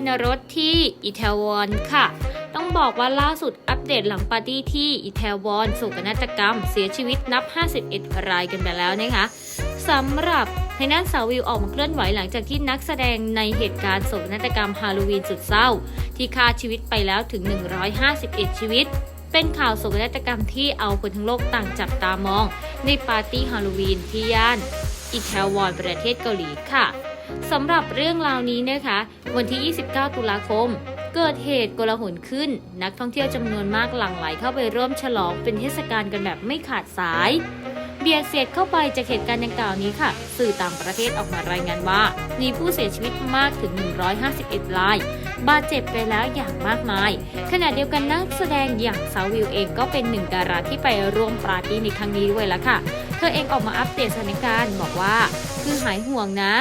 วิววรรณรสที่อิตาลีค่ะ ต้องบอกว่าล่าสุดอัปเดตหลังปาร์ตี้ที่อิตาลีโศกนาฏกรรม เสียชีวิตนับ 51 รายกันไปแล้วนะคะสำหรับทางด้านสาววิวออกมาเคลื่อนไหวหลังจากที่นักแสดงในเหตุการณ์โศกนาฏกรรมฮาโลวีนสุดเศร้า ที่ฆ่าชีวิตไปแล้วถึง 151 ชีวิต เป็นข่าวโศกนาฏกรรมที่เอาคนทั้งโลกต่างจับตามอง ในปาร์ตี้ฮาโลวีนที่ย่านอิตาลีประเทศเกาหลีค่ะ สำหรับเรื่องราวนี้นะคะ วันที่ 29 ตุลาคม เกิดเหตุโกลาหลขึ้น นักท่องเที่ยวจำนวนมากหลั่งไหลเข้าไปร่วมฉลองเป็นเทศกาลกันแบบไม่ขาดสาย เบียดเสียดเข้าไปจากเหตุการณ์ดังกล่าวนี้ค่ะ สื่อต่างประเทศออกมารายงานว่า มีผู้เสียชีวิตมากถึง 151รายบาดเจ็บไปแล้วอย่างมากมาย ขณะเดียวกันนักแสดงอย่างสาววิวเองก็เป็นหนึ่งดาราที่ไปร่วมปาร์ตี้ในครั้งนี้ด้วยละค่ะ เธอเองออกมาอัปเดตสถานการณ์บอกว่า คือหายห่วงนะ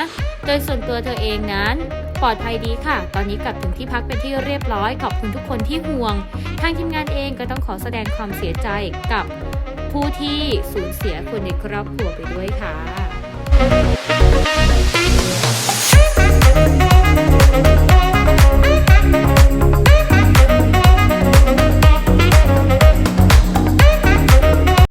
โดยส่วนตัวเธอเองนั้น ปลอดภัยดีค่ะ ตอนนี้กลับถึงที่พักเป็นที่เรียบร้อย ขอบคุณทุกคนที่ห่วง ทางทีมงานเองก็ต้องขอแสดงความเสียใจกับผู้ที่สูญเสียคนในครอบครัวไปด้วยค่ะ